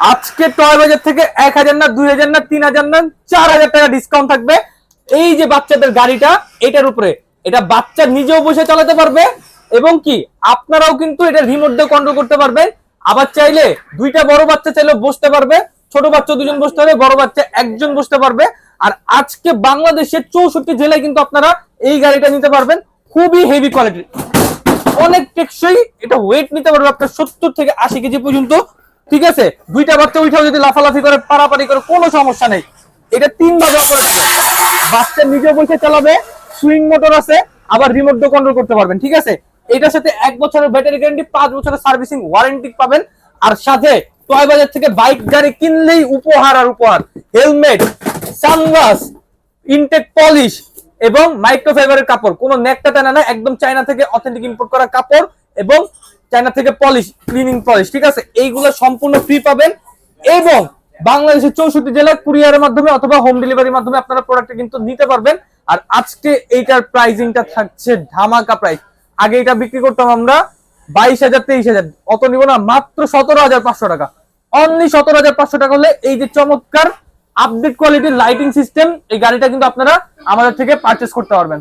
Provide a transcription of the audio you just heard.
আজকে টয় বাজার থেকে এক হাজার না, দুই হাজার না, তিন হাজার না, চার হাজার টাকা ডিসকাউন্ট থাকবে। এই যে বাচ্চাদের গাড়িটা, এটার উপরে। এটা বাচ্চা নিজেও বসে চালাতে পারবে এবং কি, আপনারাও কিন্তু এটা রিমোট দিয়ে কন্ট্রোল করতে পারবেন আবার চাইলে দুইটা বড় বাচ্চা চাইলে বসতে পারবে। ছোট বাচ্চা দুজন বসতে পারবে বড় বাচ্চা একজন বসতে পারবে। আর আজকে বাংলাদেশের চৌষট্টি জেলায় কিন্তু আপনারা এই গাড়িটা নিতে পারবেন। খুবই হেভি কোয়ালিটির অনেক টেকসই, এটা ওয়েট নিতে পারবে আপনার সত্তর থেকে আশি কেজি পর্যন্ত। ঠিক আছে? দুইটা বাচ্চা উঠাও যদি লাফালাফি করে, পারাপারি করে, কোনো সমস্যা নেই। এটা তিন ভাবে অপারেট বাচ্চা নিজে বসে চালাবে, সুইং মোটর আছে, আবার রিমোট দিয়ে কন্ট্রোল করতে পারবেন, ঠিক আছে? এটার সাথে এক বছরের ব্যাটারি গ্যারান্টি পাঁচ বছরের সার্ভিসিং ওয়ারেন্টি পাবেন। আর সাথে টয় বাজার থেকে বাইক গাড়ি কিনলেই উপহার আর উপহার। হেলমেট সানগ্লাস ইনটেক পলিশ এবং মাইক্রোফাইবারের কাপড়। কোনো নেকটা টানা না, একদম চায়না থেকে অথেন্টিক ইম্পোর্ট করা কাপড় এবং চায়না থেকে পলিশ ক্লিনিং পলিশ ঠিক আছে? এইগুলো সম্পূর্ণ ফ্রি পাবেন এবং বাংলাদেশের চৌষট্টি জেলায় কুরিয়ারের মাধ্যমে অথবা হোম ডেলিভারির মাধ্যমে আপনারা প্রোডাক্টটা কিন্তু নিতে পারবেন। আর আজকে এইটার প্রাইসিংটা থাকছে ধামাকা প্রাইস আগে এটা বিক্রি করতাম আমরা বাইশ হাজার, তেইশ হাজার। অত নিব না, মাত্র সতেরো হাজার পাঁচশো টাকা। অনলি সতেরো হাজার পাঁচশো টাকা হলে এই যে চমৎকার আপডেট কোয়ালিটির লাইটিং সিস্টেম এই গাড়িটা কিন্তু আপনারা আমাদের থেকে পারচেস করতে পারবেন।